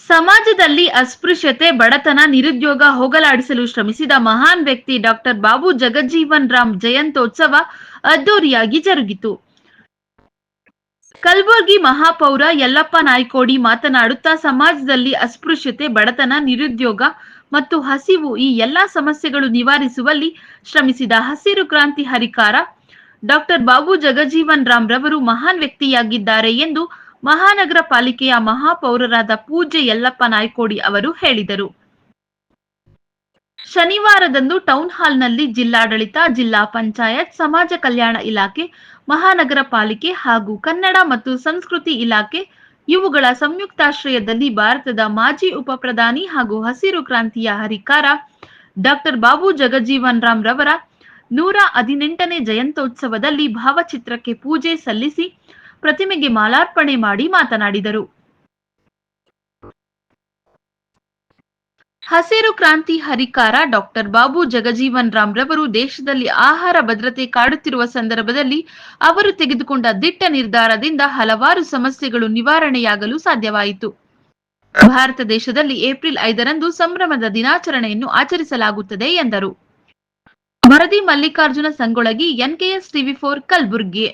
ಸಮಾಜದಲ್ಲಿ ಅಸ್ಪೃಶ್ಯತೆ, ಬಡತನ, ನಿರುದ್ಯೋಗ ಹೋಗಲಾಡಿಸಲು ಶ್ರಮಿಸಿದ ಮಹಾನ್ ವ್ಯಕ್ತಿ ಡಾಕ್ಟರ್ ಬಾಬು ಜಗಜ್ಜೀವನ್ ರಾಮ್ ಜಯಂತೋತ್ಸವ ಅದ್ದೂರಿಯಾಗಿ ಜರುಗಿತು. ಕಲಬುರಗಿ ಮಹಾಪೌರ ಯಲ್ಲಪ್ಪ ನಾಯ್ಕೋಡಿ ಮಾತನಾಡುತ್ತಾ, ಸಮಾಜದಲ್ಲಿ ಅಸ್ಪೃಶ್ಯತೆ, ಬಡತನ, ನಿರುದ್ಯೋಗ ಮತ್ತು ಹಸಿವು ಈ ಎಲ್ಲಾ ಸಮಸ್ಯೆಗಳು ನಿವಾರಿಸುವಲ್ಲಿ ಶ್ರಮಿಸಿದ ಹಸಿರು ಕ್ರಾಂತಿ ಹರಿಕಾರ ಡಾಕ್ಟರ್ ಬಾಬು ಜಗಜೀವನ್ ರಾಮ್ ರವರು ಮಹಾನ್ ವ್ಯಕ್ತಿಯಾಗಿದ್ದಾರೆ ಎಂದು ಮಹಾನಗರ ಪಾಲಿಕೆಯ ಮಹಾಪೌರರಾದ ಪೂಜ್ಯ ಯಲ್ಲಪ್ಪ ನಾಯ್ಕೋಡಿ ಅವರು ಹೇಳಿದರು. ಶನಿವಾರದಂದು ಟೌನ್ ಹಾಲ್ನಲ್ಲಿ ಜಿಲ್ಲಾಡಳಿತ, ಜಿಲ್ಲಾ ಪಂಚಾಯತ್, ಸಮಾಜ ಕಲ್ಯಾಣ ಇಲಾಖೆ, ಮಹಾನಗರ ಪಾಲಿಕೆ ಹಾಗೂ ಕನ್ನಡ ಮತ್ತು ಸಂಸ್ಕೃತಿ ಇಲಾಖೆ ಇವುಗಳ ಸಂಯುಕ್ತಾಶ್ರಯದಲ್ಲಿ ಭಾರತದ ಮಾಜಿ ಉಪ ಪ್ರಧಾನಿ ಹಾಗೂ ಹಸಿರು ಕ್ರಾಂತಿಯ ಹರಿಕಾರ ಡಾಕ್ಟರ್ ಬಾಬು ಜಗಜೀವನ್ ರಾಮ್ ರವರ ನೂರ ಹದಿನೆಂಟನೇ ಜಯಂತ್ಯೋತ್ಸವದಲ್ಲಿ ಭಾವಚಿತ್ರಕ್ಕೆ ಪೂಜೆ ಸಲ್ಲಿಸಿ ಪ್ರತಿಮೆಗೆ ಮಾಲಾರ್ಪಣೆ ಮಾಡಿ ಮಾತನಾಡಿದರು. ಹಸಿರು ಕ್ರಾಂತಿ ಹರಿಕಾರ ಡಾಕ್ಟರ್ ಬಾಬು ಜಗಜೀವನ್ ರಾಮ್ ರವರು ದೇಶದಲ್ಲಿ ಆಹಾರ ಭದ್ರತೆ ಕಾಡುತ್ತಿರುವ ಸಂದರ್ಭದಲ್ಲಿ ಅವರು ತೆಗೆದುಕೊಂಡ ದಿಟ್ಟ ನಿರ್ಧಾರದಿಂದ ಹಲವಾರು ಸಮಸ್ಯೆಗಳು ನಿವಾರಣೆಯಾಗಲು ಸಾಧ್ಯವಾಯಿತು. ಭಾರತ ದೇಶದಲ್ಲಿ ಏಪ್ರಿಲ್ ಐದರಂದು ಸಂಭ್ರಮದ ದಿನಾಚರಣೆಯನ್ನು ಆಚರಿಸಲಾಗುತ್ತದೆ ಎಂದರು. ವರದಿ Mallikarjuna Sangolagi NKS TV four Kalaburagi.